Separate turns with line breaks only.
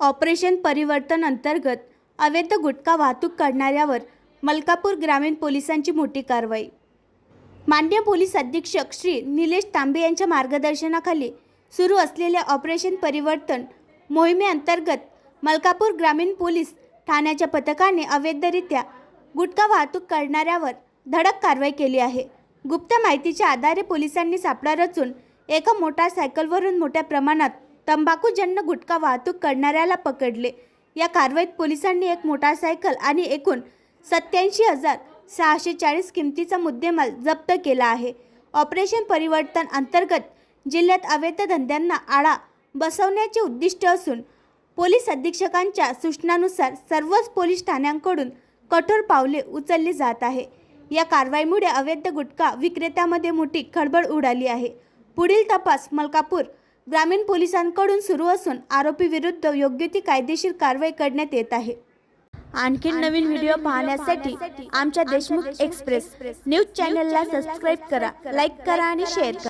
Operation परिवर्तन अंतर्गत अवैध गुटखा वाहतूक करणाऱ्यावर मलकापूर ग्रामीण पोलिसांची मोठी कारवाई. मान्य पोलीस अधीक्षक श्री निलेश तांबे यांच्या मार्गदर्शनाखाली सुरू असलेल्या ऑपरेशन परिवर्तन मोहिमेअंतर्गत मलकापूर ग्रामीण पोलीस ठाण्याच्या पथकाने अवैधरित्या गुटखा वाहतूक करणाऱ्यावर धडक कारवाई केली आहे. गुप्त माहितीच्या आधारे पोलिसांनी सापळा रचून एका मोटारसायकलवरून मोठ्या प्रमाणात तंबाखूजन्य गुटखा वाहतूक करणाऱ्याला पकडले. या कारवाईत पोलिसांनी एक मोटारसायकल आणि एकूण सत्याऐंशी हजार सहाशे चाळीस किमतीचा मुद्देमाल जप्त केला आहे. ऑपरेशन परिवर्तन अंतर्गत जिल्ह्यात अवैध धंद्यांना आळा बसवण्याचे उद्दिष्ट असून पोलीस अधीक्षकांच्या सूचनानुसार सर्वच पोलीस ठाण्यांकडून कठोर पावले उचलली जात आहे. या कारवाईमुळे अवैध गुटखा विक्रेत्यामध्ये मोठी खळबळ उडाली आहे. पुढील तपास मलकापूर ग्रामीण पोलिसांकडून सुरू असून आरोपी विरुद्ध योग्य ती कायदेशीर कारवाई करण्यात येत आहे. आणखी नवीन व्हिडिओ पाहण्यासाठी आमच्या देशमुख एक्सप्रेस न्यूज चॅनलला सबस्क्राईब करा लाईक करा आणि शेअर करा.